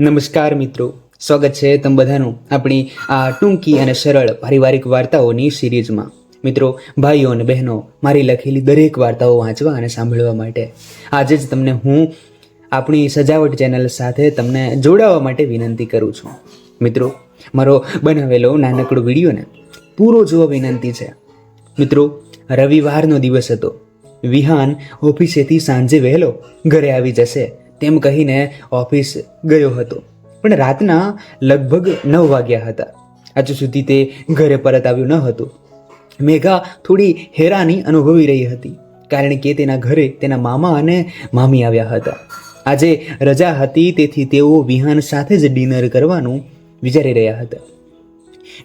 નમસ્કાર મિત્રો, સ્વાગત છે તમ બધાનું આપણી આ ટૂંકી અને સરળ પારિવારિક વાર્તાઓની સિરીઝમાં. મિત્રો, ભાઈઓ અને બહેનો, મારી લખેલી દરેક વાર્તાઓ વાંચવા અને સાંભળવા માટે. આજે જ તમને હું આપણી સજાવટ ચેનલ સાથે તમને જોડાવા માટે વિનંતી કરું છું. મિત્રો, મારો બનાવેલો નાનકડો વિડીયોને પૂરો જોવા વિનંતી છે. મિત્રો, રવિવારનો દિવસ હતો. વિહાન ઓફિસેથી સાંજે વહેલો ઘરે આવી જશે. તેમ કહીને ઓફિસ ગયો હતો. પણ રાતના લગભગ નવ વાગ્યા હતા. હજુ સુધી તે ઘરે પરત આવ્યું ન હતું. મેઘા થોડી હેરાની અનુભવી રહી હતી, કારણ કે તેના ઘરે તેના મામા અને મામી આવ્યા હતા. આજે રજા હતી, તેથી તેઓ વિહાન સાથે જ ડિનર કરવાનું વિચારી રહ્યા હતા.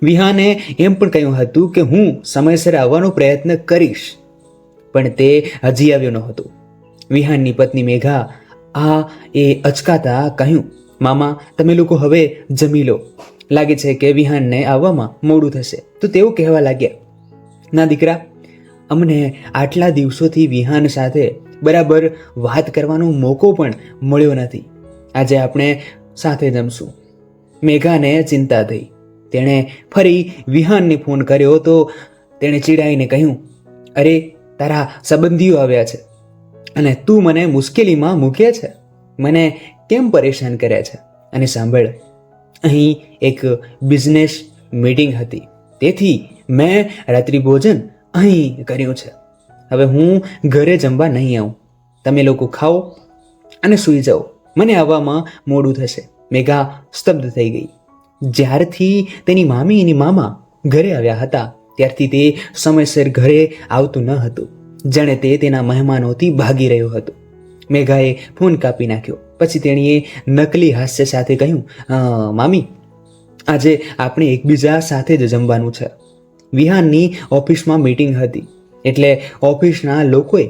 વિહાને એમ પણ કહ્યું હતું કે હું સમયસર આવવાનો પ્રયત્ન કરીશ, પણ તે હજી આવ્યો ન હતો વિહાનની પત્ની મેઘા આ એ અચકાતા કહ્યું, મામા, તમે લોકો હવે જમી લો. લાગે છે કે વિહાનને આવવામાં મોડું થશે. તો તેઓ કહેવા લાગ્યા, ના દીકરા, અમને આટલા દિવસોથી વિહાન સાથે બરાબર વાત કરવાનો મોકો પણ મળ્યો નથી. આજે આપણે સાથે જમશું. મેઘાને ચિંતા થઈ. તેણે ફરી વિહાનને ફોન કર્યો તો તેણે ચીડાઈને કહ્યું, અરે, તારા સંબંધીઓ આવ્યા છે. અને તું મને મુશ્કેલીમાં મૂકે છે. મને કેમ પરેશાન કરે છે? અને સાંભળ, અહીં એક બિઝનેસ મીટિંગ હતી. તેથી મેં રાત્રિભોજન અહીં કર્યું છે. હવે હું ઘરે જમવા નહીં આવું. તમે લોકો ખાઓ અને સૂઈ જાઓ. મને આવવામાં મોડું થશે. મેઘા સ્તબ્ધ થઈ ગઈ. જ્યારથી તેની મામી અને મામા ઘરે આવ્યા હતા, ત્યારથી તે સમયસર ઘરે આવતું ન હતું. જાણે તે તેના મહેમાનોથી ભાગી રહ્યો હતો. મેઘાએ ફોન કાપી નાખ્યો. પછી તેણીએ નકલી હાસ્ય સાથે કહ્યું મામી, આજે આપણે એકબીજા સાથે જ જમવાનું છે. વિહાનની ઓફિસમાં મીટિંગ હતી. એટલે ઓફિસના લોકોએ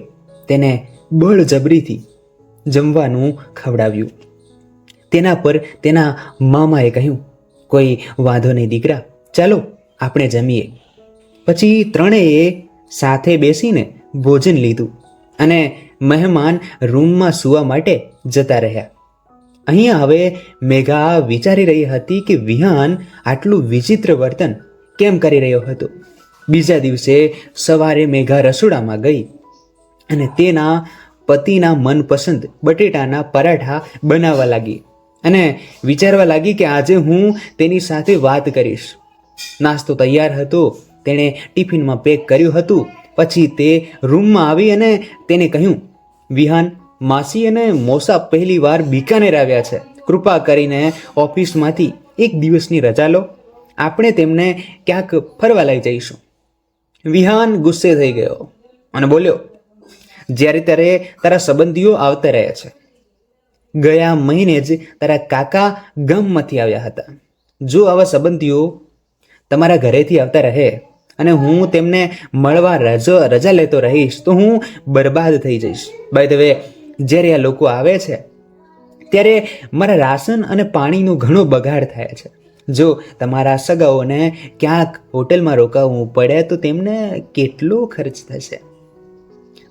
તેને બળજબરીથી જમવાનું ખવડાવ્યું. તેના પર તેના મામાએ કહ્યું, કોઈ વાંધો નહીં દીકરા, ચાલો, આપણે જમીએ. પછી ત્રણેય સાથે બેસીને ભોજન લીધું અને મહેમાન રૂમમાં સૂવા માટે જતા રહ્યા. અહીંયા હવે મેઘા વિચારી રહી હતી કે વિહાન આટલું વિચિત્ર વર્તન કેમ કરી રહ્યો હતો. બીજા દિવસે સવારે મેઘા રસોડામાં ગઈ અને તેના પતિના મનપસંદ બટેટાના પરાઠા બનાવવા લાગી અને વિચારવા લાગી કે આજે હું તેની સાથે વાત કરીશ. નાસ્તો તૈયાર હતો, તેણે ટિફિનમાં પેક કર્યું હતું પછી તે રૂમમાં આવી અને તેને કહ્યું, વિહાન, માસી અને મોસા પહેલી વાર બિકાનેર આવ્યા છે. કૃપા કરીને ઓફિસમાંથી એક દિવસની રજા લો. આપણે તેમને ક્યાંક ફરવા લઈ જઈશું. વિહાન ગુસ્સે થઈ ગયો અને બોલ્યો, જ્યારે ત્યારે તારા સંબંધીઓ આવતા રહ્યા છે. ગયા મહિને જ તારા કાકા ગામમાંથી આવ્યા હતા. જો આવા સંબંધીઓ તમારા ઘરેથી આવતા રહે અને હું તેમને મળવા રજા રજા લેતો રહીશ, તો હું બરબાદ થઈ જઈશ. બાય ધ વે જ્યારે આ લોકો આવે છે, ત્યારે મારા રાશન અને પાણીનું ઘણો બગાડ થાય છે. જો તમારા સગાઓને ક્યાંક હોટલમાં રોકાવવું પડે, તો તેમને કેટલો ખર્ચ થશે?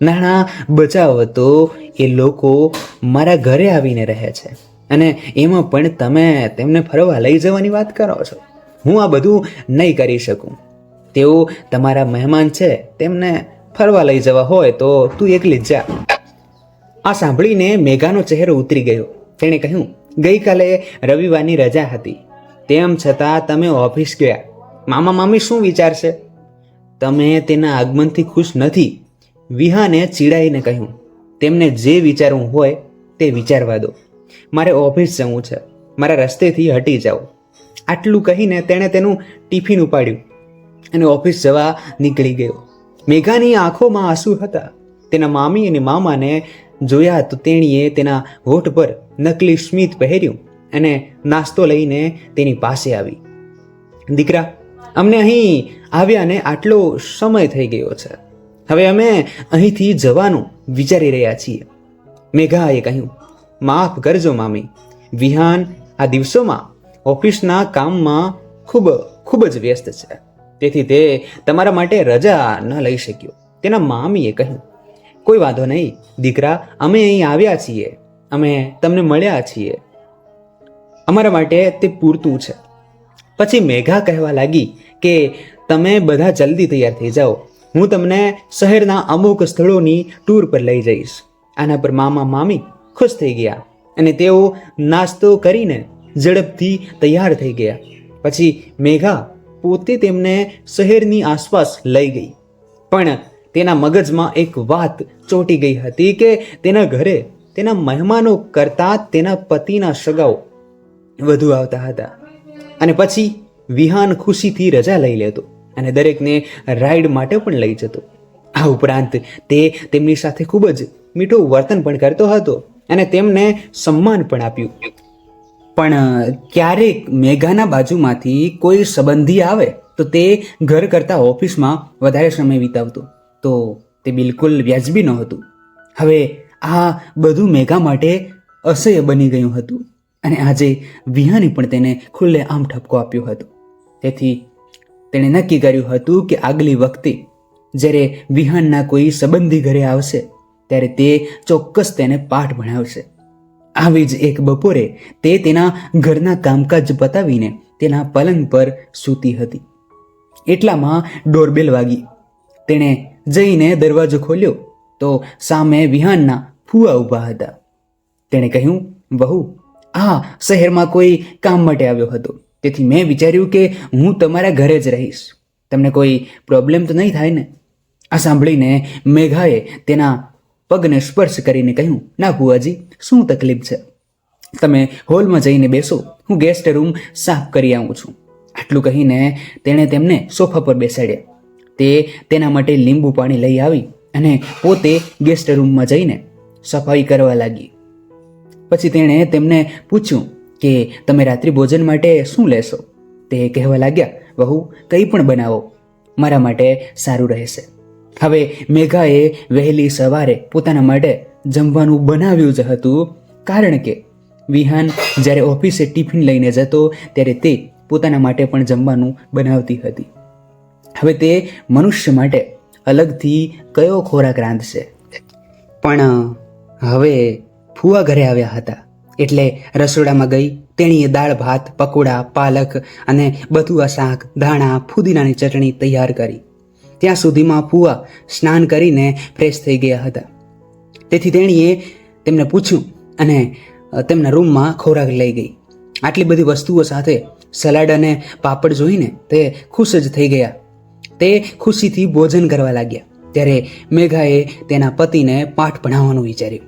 નાણાં બચાવો તો એ લોકો મારા ઘરે આવીને રહે છે. અને એમાં પણ તમે તેમને ફરવા લઈ જવાની વાત કરો છો. હું આ બધું નહીં કરી શકું. તેઓ તમારા મહેમાન છે, તેમને ફરવા લઈ જવા હોય તો તું એકલી જ જા. આ સાંભળીને મેઘાનો ચહેરો ઉતરી ગયો. તેણે કહ્યું, ગઈકાલે રવિવારની રજા હતી. તેમ છતાં તમે ઓફિસ ગયા. મામા મામી શું વિચારશે? તમે તેના આગમનથી ખુશ નથી. વિહાને ચીડાઈને કહ્યું, તેમને જે વિચારવું હોય તે વિચારવા દો. મારે ઓફિસ જવું છે. મારા રસ્તેથી હટી જાઓ. આટલું કહીને તેણે તેનું ટિફિન ઉપાડ્યું. અને ઓફિસ જવા નીકળી ગયો. મેઘાની આંખોમાં આંસુ હતા. તેના મામી અને મામાને જોયા તો તેણીએ તેના હોઠ પર નકલી સ્મિત પહેર્યું અને નાસ્તો લઈને તેની પાસે આવી. દીકરા, અમને અહીં આવ્યાને આટલો સમય થઈ ગયો છે. હવે અમે અહીંથી જવાનું વિચારી રહ્યા છીએ. મેઘાએ કહ્યું, માફ કરજો મામી. વિહાન આ દિવસોમાં ઓફિસના કામમાં ખૂબ ખૂબ જ વ્યસ્ત છે. તેથી તે તમારા માટે રજા ન લઈ શક્યો. તેના મામીએ કહ્યું, કોઈ વાંધો નહીં, દીકરા, અમે અહીં આવ્યા છીએ. અમે તમને મળ્યા છીએ. અમારા માટે તે પૂરતું છે. પછી મેઘા કહેવા લાગી કે, તમે બધા જલ્દી તૈયાર થઈ જાઓ. હું તમને શહેરના અમુક સ્થળોની ટૂર પર લઈ જઈશ. આના પર મામા મામી ખુશ થઈ ગયા અને તેઓ નાસ્તો કરીને ઝડપથી તૈયાર થઈ ગયા. પછી મેઘા પોતે તેમને શહેરની આસપાસ લઈ ગઈ. પણ તેના મગજમાં એક વાત ચોંટી ગઈ હતી કે તેના ઘરે તેના મહેમાનો કરતાં તેના પતિના સગાઓ વધુ આવતા હતા. અને પછી વિહાન ખુશીથી રજા લઈ લેતો અને દરેકને રાઈડ માટે પણ લઈ જતો. આ ઉપરાંત તે તેમની સાથે ખૂબ જ મીઠું વર્તન પણ કરતો હતો અને તેમને સન્માન પણ આપ્યું. પણ ક્યારેક મેઘાના બાજુમાંથી કોઈ સંબંધી આવે, તો તે ઘર કરતાં ઓફિસમાં વધારે સમય વિતાવતો. તો તે બિલકુલ વ્યાજબી નહોતું. હવે આ બધું મેઘા માટે અસહ્ય બની ગયું હતું અને આજે વિહાને પણ તેને ખુલ્લે આમ ઠપકો આપ્યો હતો. તેથી તેણે નક્કી કર્યું હતું કે આગલી વખતે જ્યારે વિહાનના કોઈ સંબંધી ઘરે આવશે, ત્યારે તે ચોક્કસ તેને પાઠ ભણાવશે. આવી જ એક બપોરે તે તેના ઘરના કામકાજ પતાવીને તેના પલંગ પર સૂતી હતી. એટલામાં ડોરબેલ વાગી. તેણે જઈને દરવાજો ખોલ્યો તો સામે વિહાનના ફુવા ઊભા હતા. તેણે કહ્યું, વહુ, આ શહેરમાં કોઈ કામ માટે આવ્યો હતો. તેથી મેં વિચાર્યું કે હું તમારા ઘરે જ રહીશ. તમને કોઈ પ્રોબ્લેમ તો નહીં થાય ને? આ સાંભળીને મેઘાએ તેના પગને સ્પર્શ કરીને કહ્યું, ના ભુવાજી, શું તકલીફ છે? તમે હોલમાં જઈને બેસો, હું ગેસ્ટ રૂમ સાફ કરી આવું છું. આટલું કહીને તેણે તેમને સોફા પર બેસાડ્યા. તે તેના માટે લીંબુ પાણી લઈ આવી અને પોતે ગેસ્ટ રૂમમાં જઈને સફાઈ કરવા લાગી. પછી તેણે તેમને પૂછ્યું કે, તમે રાત્રિ ભોજન માટે શું લેશો? તે કહેવા લાગ્યા, વહુ, કંઈ પણ બનાવો. મારા માટે સારું રહેશે. હવે મેઘાએ વહેલી સવારે પોતાના માટે જમવાનું બનાવ્યું જ હતું. કારણ કે વિહાન જ્યારે ઓફિસે ટિફિન લઈને જતો ત્યારે તે પોતાના માટે પણ જમવાનું બનાવતી હતી. હવે તે મનુષ્ય માટે અલગથી કયો ખોરાક રાંધશે? પણ હવે ફુવા ઘરે આવ્યા હતા. એટલે રસોડામાં ગઈ તેણીએ દાળ, ભાત, પકોડા, પાલક અને બધું આ શાક, ધાણા, ફુદીનાની ચટણી તૈયાર કરી. ત્યાં સુધીમાં ફુવા સ્નાન કરીને ફ્રેશ થઈ ગયા હતા. તેથી તેણીએ તેમને પૂછ્યું અને તેમના રૂમમાં ખોરાક લઈ ગઈ. આટલી બધી વસ્તુઓ સાથે સલાડ અને પાપડ જોઈને તે ખુશ જ થઈ ગયા. તે ખુશીથી ભોજન કરવા લાગ્યા, ત્યારે મેઘાએ તેના પતિને પાઠ ભણાવવાનું વિચાર્યું.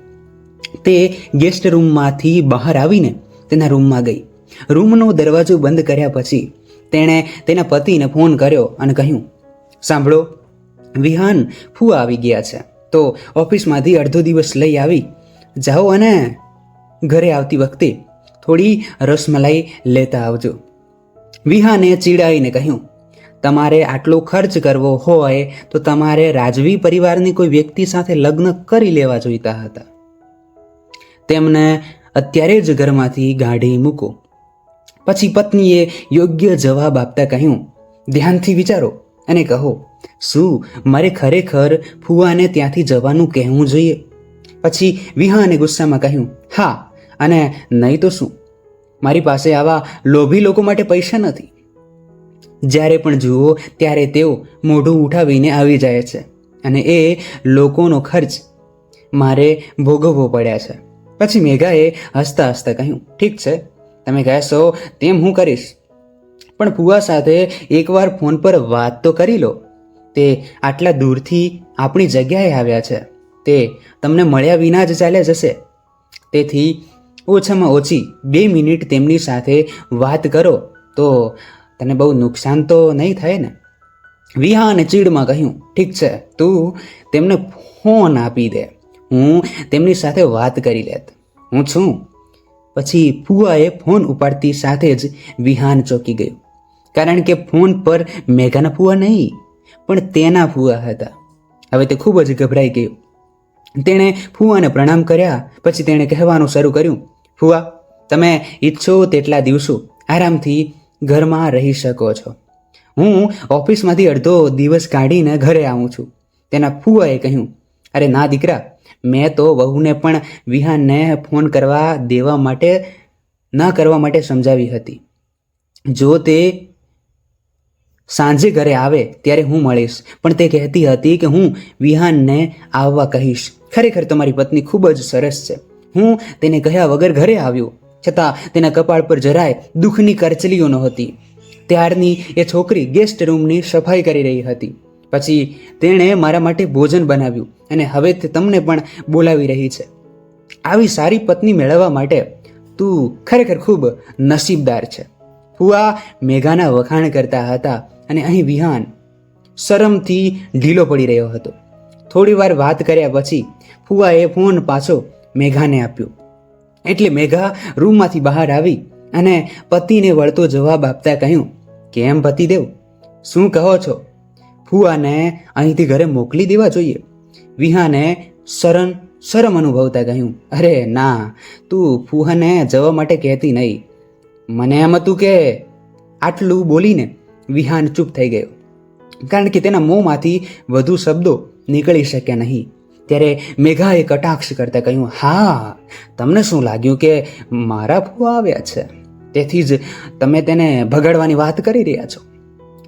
તે ગેસ્ટ રૂમમાંથી બહાર આવીને તેના રૂમમાં ગઈ. રૂમનો દરવાજો બંધ કર્યા પછી તેણે તેના પતિને ફોન કર્યો અને કહ્યું સાંભળો, વિહાન ફૂવા આવી ગયા છે. તો ઓફિસમાંથી અડધો દિવસ લઈ આવી. જાઓ અને ઘરે આવતી વખતે થોડી રસમલાઈ લેતા આવજો. વિહાને ચીડાઈને કહ્યું, તમારે આટલો ખર્ચ કરવો હોય તો તમારે રાજવી પરિવારની કોઈ વ્યક્તિ સાથે લગ્ન કરી લેવા જોઈતા હતા. તેમને અત્યારે જ ઘરમાંથી ગાઢી મૂકો. પછી પત્નીએ યોગ્ય જવાબ આપતા કહ્યું, ધ્યાનથી વિચારો અને કહો, શું મારે ખરેખર ફુવાને ત્યાંથી જવાનું કહેવું જોઈએ? પછી વિહાને ગુસ્સામાં કહ્યું, હા, અને નહીં તો શું? મારી પાસે આવા લોભી લોકો માટે પૈસા નથી. જ્યારે પણ જુઓ, ત્યારે તેઓ મોઢું ઉઠાવીને આવી જાય છે અને એ લોકોનો ખર્ચ મારે ભોગવવો પડ્યા છે. પછી મેઘાએ હસતા હસતા કહ્યું, ઠીક છે, તમે કહેશો તેમ હું કરીશ. પણ ફુવા સાથે એકવાર ફોન પર વાત તો કરી લો. તે આટલા દૂરથી આપણી જગ્યાએ આવ્યા છે. તે તમને મળ્યા વિના જ ચાલ્યા જશે. તેથી ઓછામાં ઓછી બે મિનિટ તેમની સાથે વાત કરો તો તને બહુ નુકસાન તો નહીં થાય ને? વિહા અને ચીડમાં કહ્યું, ઠીક છે, તું તેમને ફોન આપી દે. હું તેમની સાથે વાત કરી લેત. હું છું. પછી ફુવાએ ફોન ઉપાડતી સાથે જ વિહાન ચોકી ગયું. કારણ કે ફોન પર મેઘાના ફુવા નહીં, પણ તેના ફુવા હતા. હવે તે ખૂબ જ ગભરાઈ ગયો. તેણે ફુવાને પ્રણામ કર્યા, પછી તેણે કહેવાનું શરૂ કર્યું, ફુવા, તમે ઈચ્છો તેટલા દિવસો આરામથી ઘરમાં રહી શકો છો. હું ઓફિસમાંથી અડધો દિવસ કાઢીને ઘરે આવું છું. તેના ફુવાએ કહ્યું, અરે ના દીકરા, મેં તો વહુને પણ વિહાનને ફોન કરવા દેવા માટે, ના કરવા માટે સમજાવી હતી. જો તે સાંજે ઘરે આવે ત્યારે હું મળીશ. પણ તે કહેતી હતી કે હું વિહાનને આવવા કહીશ. ખરેખર તમારી પત્ની ખૂબ જ સરસ છે. હું તેને કહ્યા વગર ઘરે આવ્યો. છતાં તેના કપાળ પર જરાય દુઃખની કરચલીઓ નહોતી. ત્યારની એ છોકરી ગેસ્ટ રૂમની સફાઈ કરી રહી હતી. પછી તેણે મારા માટે ભોજન બનાવ્યું અને હવે તે તમને પણ બોલાવી રહી છે. આવી સારી પત્ની મેળવવા માટે તું ખરેખર ખૂબ નસીબદાર છે. ફુઆ મેઘાના વખાણ કરતા હતા. અને અહીં વિહાન શરમથી ઢીલો પડી રહ્યો હતો. થોડી વાર વાત કર્યા પછી ફુઆએ ફોન પાછો મેઘાને આપ્યો. એટલે મેઘા રૂમમાંથી બહાર આવી અને પતિને વળતો જવાબ આપતા કહ્યું, કેમ પતિદેવ શું કહો છો? ફુઆને અહીંથી ઘરે મોકલી દેવા જોઈએ. વિહાને શરણ શરમ અનુભવતા કહ્યું, અરે ના, તું ફુહાને જવા માટે કહેતી નહીં. મને એમ હતું કે, આટલું બોલીને વિહાન ચૂપ થઈ ગયો. કારણ કે તેના મોંમાંથી વધુ શબ્દો નીકળી શક્યા નહીં. ત્યારે મેઘાએ કટાક્ષ કરતા કહ્યું, હા, તમને શું લાગ્યું કે મારા ફુવા આવ્યા છે? તેથી જ તમે તેને ભગાડવાની વાત કરી રહ્યા છો.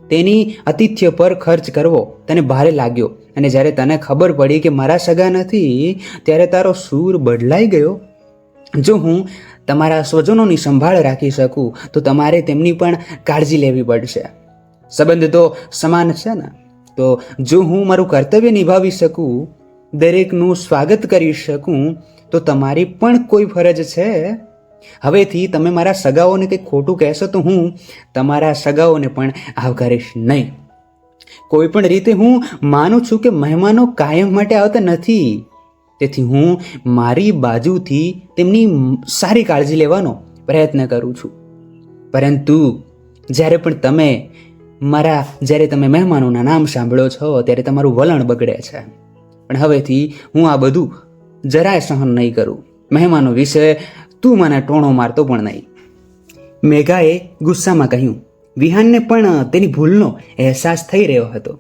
તેની અતિથ્ય પર ખર્ચ કરવો તને ભારે લાગ્યો. અને જ્યારે તને ખબર પડી કે મારા સગા નથી, ત્યારે તારો સૂર બદલાઈ ગયો. જો હું તમારા સ્વજનોની સંભાળ રાખી શકું, તો તમારે તેમની પણ કાળજી લેવી પડશે. સંબંધ તો સમાન છે ને? તો જો હું મારું કર્તવ્ય નિભાવી શકું, દરેકનું સ્વાગત કરી શકું, તો તમારી પણ કોઈ ફરજ છે? હવેથી તમે મારા સગાઓને કંઈ ખોટું કહેશો તો હું તમારા સગાઓને પણ આવકારીશ નહીં. કોઈ પણ રીતે હું માનું છું કે મહેમાનો કાયમ માટે આવતા નથી. તેથી હું મારી બાજુથી તેમની સારી કાળજી લેવાનો પ્રયત્ન કરું છું. પરંતુ જ્યારે પણ તમે મારા, જ્યારે તમે મહેમાનોના નામ સાંભળો છો, ત્યારે તમારું વલણ બગડે છે. પણ હવેથી હું આ બધું જરાય સહન નહીં કરું. મહેમાનો વિશે તું મને ટોણો મારતો પણ નહીં. મેઘાએ ગુસ્સામાં કહ્યું, વિહાનને પણ તેની ભૂલનો અહેસાસ થઈ રહ્યો હતો.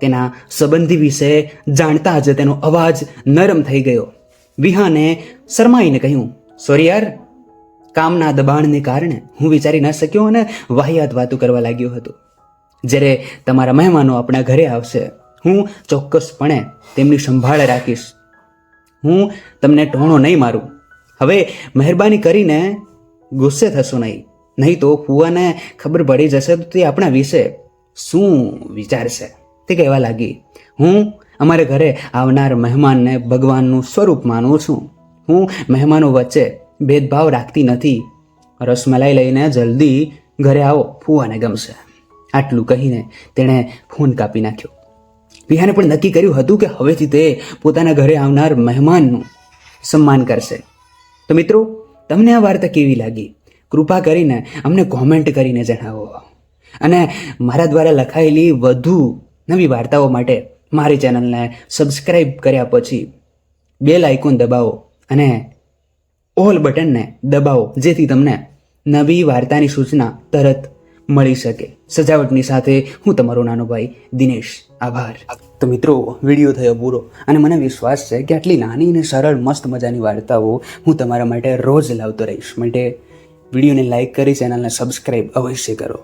તેના સંબંધી વિશે જાણતા જ તેનો અવાજ નરમ થઈ ગયો. વિહાને શરમાઈને કહ્યું, સોરી યાર, કામના દબાણને કારણે હું વિચારી ન શક્યો અને વાહિયાત વાતો કરવા લાગ્યો હતો. જ્યારે તમારા મહેમાનો આપણા ઘરે આવશે, હું ચોક્કસપણે તેમની સંભાળ રાખીશ. હું તમને ટોણો નહીં મારું. હવે મહેરબાની કરીને ગુસ્સે થશો નહીં. નહીં તો ફુવાને ખબર પડી જશે તો તે આપણા વિશે શું વિચારશે? તે કહેવા લાગી, હું અમારે ઘરે આવનાર મહેમાનને ભગવાનનું સ્વરૂપ માનું છું. હું મહેમાનો વચ્ચે ભેદભાવ રાખતી નથી. રસમલાઈ લઈને જલ્દી ઘરે આવો, ફુવાને ગમશે. આટલું કહીને તેણે ફોન કાપી નાખ્યો. વિહાને પણ નક્કી કર્યું હતું કે હવેથી તે પોતાના ઘરે આવનાર મહેમાનનું સન્માન કરશે. તો મિત્રો, તમને આ વાર્તા કેવી લાગી? કૃપા કરીને અમને કોમેન્ટ કરીને જણાવો. અને મારા દ્વારા લખાયેલી વધુ નવી વાર્તાઓ માટે મારી ચેનલને સબસ્ક્રાઈબ કર્યા પછી બેલ આઇકોન દબાવો અને ઓલ બટનને દબાવો, જેથી તમને નવી વાર્તાની સૂચના તરત મળી શકે. સજાવટની સાથે હું તમારો નાનો ભાઈ દિનેશ, આભાર. તો મિત્રો, વીડિયો થયો પૂરો અને મને વિશ્વાસ છે કે આટલી નાની અને સરળ મસ્ત મજાની વાર્તાઓ હું તમારા માટે રોજ લાવતો રહીશ. માટે વિડીયોને લાઇક કરી, ચેનલને સબસ્ક્રાઈબ અવશ્ય કરો.